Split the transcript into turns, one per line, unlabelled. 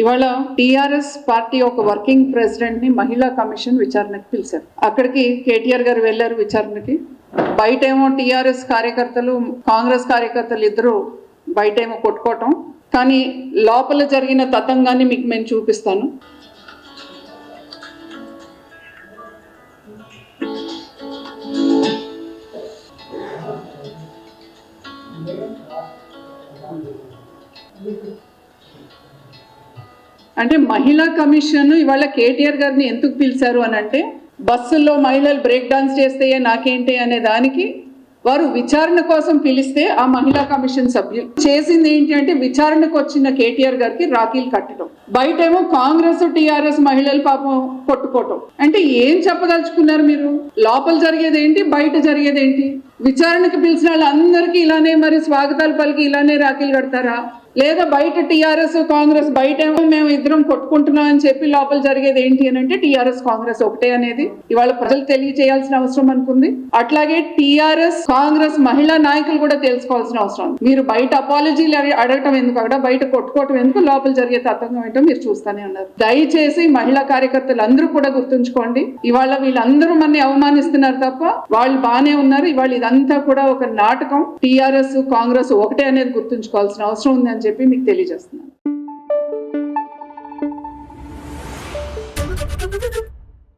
ఇవాళ TRS party ఒక working ప్రెసిడెంట్ని మహిళా కమిషన్ విచారణకి పిలిచారు. అక్కడికి కేటీఆర్ గారు వెళ్ళారు విచారణకి. బయటేమో టిఆర్ఎస్ కార్యకర్తలు కాంగ్రెస్ కార్యకర్తలు ఇద్దరు బయటేమో కొట్టుకోవటం. కానీ లోపల జరిగిన తతంగాన్ని మీకు నేను చూపిస్తాను. అంటే మహిళా కమిషన్ ఇవాళ కేటీఆర్ గారిని ఎందుకు పిలిచారు అని అంటే బస్సుల్లో మహిళలు బ్రేక్ డాన్స్ చేస్తే నాకేంటి అనే దానికి వారు విచారణ కోసం పిలిస్తే ఆ మహిళా కమిషన్ సభ్యులు చేసింది ఏంటి అంటే విచారణకు వచ్చిన కేటీఆర్ గారికి రాఖీలు కట్టడం. బయటేమో కాంగ్రెస్ టీఆర్ఎస్ మహిళలు పాపం కొట్టుకోవటం. అంటే ఏం చెప్పదలుచుకున్నారు మీరు? లోపల జరిగేది ఏంటి బయట జరిగేది ఏంటి విచారణకి పిలిచిన వాళ్ళందరికీ ఇలానే మరి స్వాగతాలు పలికి ఇలానే రాఖీలు కడతారా? లేదా బయట టీఆర్ఎస్ కాంగ్రెస్ బయట ఏమో మేము ఇద్దరం కొట్టుకుంటున్నాం అని చెప్పి లోపల జరిగేది ఏంటి అని అంటే టీఆర్ఎస్ కాంగ్రెస్ ఒకటే అనేది. ఇవాళ ప్రజలు తెలియజేయాల్సిన అవసరం అనుకుంది. అట్లాగే టీఆర్ఎస్ కాంగ్రెస్ మహిళా నాయకులు కూడా తెలుసుకోవాల్సిన అవసరం మీరు బయట అపాలజీలు అడగటం ఎందుకు అక్కడ బయట కొట్టుకోవటం ఎందుకు లోపల జరిగే తతంగం ఏంటో మీరు చూస్తానే ఉన్నారు. దయచేసి మహిళా కార్యకర్తలు అందరూ కూడా గుర్తుంచుకోండి. ఇవాళ వీళ్ళందరూ మనని అవమానిస్తున్నారు తప్ప వాళ్ళు బానే ఉన్నారు. ఇవాళ ఇదంతా కూడా ఒక నాటకం. టీఆర్ఎస్ కాంగ్రెస్ ఒకటే అనేది గుర్తుంచుకోవాల్సిన అవసరం ఉంది అని చెప్పి మీకు తెలియజేస్తున్నాను.